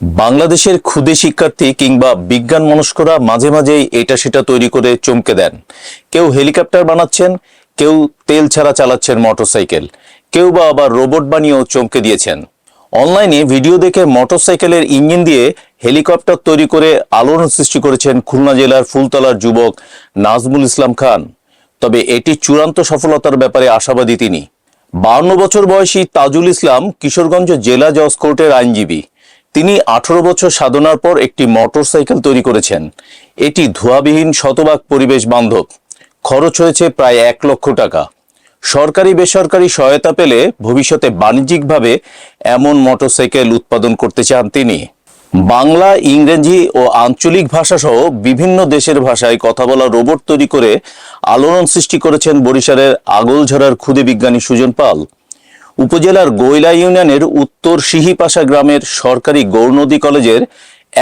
বাংলাদেশের ক্ষুদে শিক্ষার্থী কিংবা বিজ্ঞান মনস্করা মাঝে মাঝেই এটা সেটা তৈরি করে চমকে দেন। কেউ হেলিকপ্টার বানাচ্ছেন, কেউ তেল ছাড়া চালাচ্ছেন মোটরসাইকেল, কেউ বা আবার রোবট বানিয়েও চমকে দিয়েছেন। অনলাইনে ভিডিও দেখে মোটরসাইকেলের ইঞ্জিন দিয়ে হেলিকপ্টার তৈরি করে আলোড়ন সৃষ্টি করেছেন খুলনা জেলার ফুলতলার যুবক নাজমুল ইসলাম খান। তবে এটি চূড়ান্ত সফলতার ব্যাপারে আশাবাদী তিনি। বাউন্ন বছর বয়সী তাজুল ইসলাম কিশোরগঞ্জ জেলা জজ কোর্টের আইনজীবী। তিনি আঠারো বছর সাধনার পর একটি মোটরসাইকেল তৈরি করেছেন। এটি ধোঁয়াবিহীন শতভাগ পরিবেশ বান্ধব। খরচ হয়েছে প্রায় এক লক্ষ টাকা। সরকারি বেসরকারি সহায়তা পেলে ভবিষ্যতে বাণিজ্যিকভাবে এমন মোটরসাইকেল উৎপাদন করতে চান তিনি। বাংলা, ইংরেজি ও আঞ্চলিক ভাষা সহ বিভিন্ন দেশের ভাষায় কথা বলা রোবট তৈরি করে আলোড়ন সৃষ্টি করেছেন বরিশালের আগলঝরার ক্ষুদে বিজ্ঞানী সুজন পাল। উপজেলার গৈলা ইউনিয়নের উত্তর সিহিপাশা গ্রামের সরকারি গৌরনদী কলেজের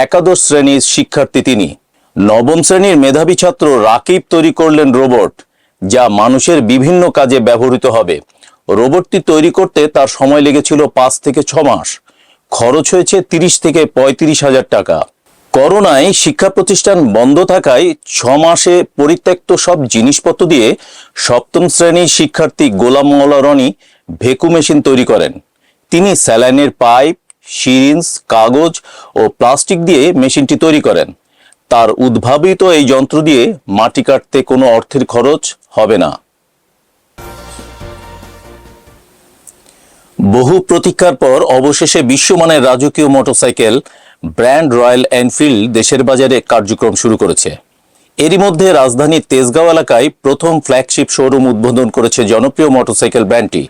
একাদশ শ্রেণির শিক্ষার্থী তিনি। নবম শ্রেণির মেধাবী ছাত্র রাকিব তৈরি করলেন রোবট, যা মানুষের বিভিন্ন কাজে ব্যবহৃত হবে। রোবটটি তৈরি করতে তার সময় লেগেছিল পাঁচ থেকে ছ মাস। খরচ হয়েছে তিরিশ থেকে পঁয়ত্রিশ হাজার টাকা। করোনায় শিক্ষা প্রতিষ্ঠান বন্ধ থাকায় ছ মাসে পরিত্যক্ত সব জিনিসপত্র দিয়ে সপ্তম শ্রেণির শিক্ষার্থী গোলাম রনি ভেকু মেশিন তৈরি করেন। তিনি স্যালাইনের পাইপ, সিরিঞ্জ, কাগজ ও প্লাস্টিক দিয়ে মেশিনটি তৈরি করেন। তার উদ্ভাবিত এই যন্ত্র দিয়ে মাটি কাটতে কোনো অর্থের খরচ হবে না। বহু প্রতীক্ষার পর অবশেষে বিশ্বমানের রাজকীয় মোটরসাইকেল ব্র্যান্ড রয়্যাল এনফিল্ড দেশের বাজারে কার্যক্রম শুরু করেছে। এরই মধ্যে রাজধানীর তেজগাঁও এলাকায় প্রথম ফ্ল্যাগশিপ শোরুম উদ্বোধন করেছে জনপ্রিয় মোটরসাইকেল ব্র্যান্ডটি।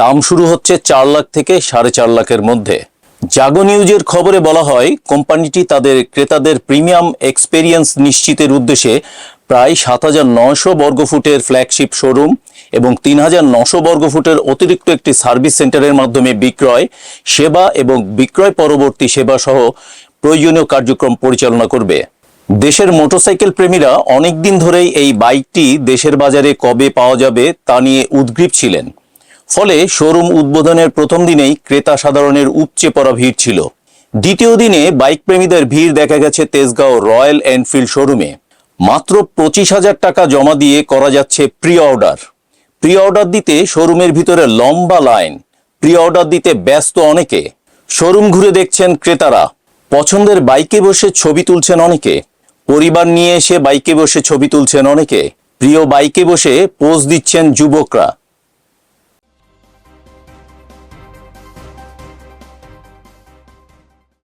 দাম শুরু হচ্ছে চার লাখ থেকে সাড়ে চার লাখের মধ্যে। জাগো নিউজের খবরে বলা হয়, কোম্পানিটি তাদের ক্রেতাদের প্রিমিয়াম এক্সপেরিয়েন্স নিশ্চিতের উদ্দেশ্যে প্রায় সাত হাজার নয়শো বর্গফুটের ফ্ল্যাগশিপ শোরুম এবং তিন হাজার নশো বর্গফুটের অতিরিক্ত একটি সার্ভিস সেন্টারের মাধ্যমে বিক্রয়, সেবা এবং বিক্রয় পরবর্তী সেবা সহ প্রয়োজনীয় কার্যক্রম পরিচালনা করবে। দেশের মোটরসাইকেল প্রেমীরা অনেক দিন ধরেই এই বাইকটি দেশের বাজারে কবে পাওয়া যাবে তা নিয়ে উদ্গ্রীব ছিলেন। ফলে শোরুম উদ্বোধনের প্রথম দিনেই ক্রেতা সাধারণের উপচে পড়া ভিড় ছিল। দ্বিতীয় দিনে বাইক প্রেমীদের ভিড় দেখা গেছে তেজগাঁও রয়্যাল এনফিল্ড শোরুমে। মাত্র পঁচিশ হাজার টাকা জমা দিয়ে করা যাচ্ছে প্রি অর্ডার প্রি অর্ডার দিতে শোরুমের ভিতরে লম্বা লাইন। প্রি অর্ডার দিতে ব্যস্ত অনেকে। শোরুম ঘুরে দেখছেন ক্রেতারা। পছন্দের বাইকে বসে ছবি তুলছেন অনেকে। পরিবার নিয়ে এসে বাইকে বসে ছবি তুলছেন অনেকে। প্রিয় বাইকে বসে পোজ দিচ্ছেন যুবকরা।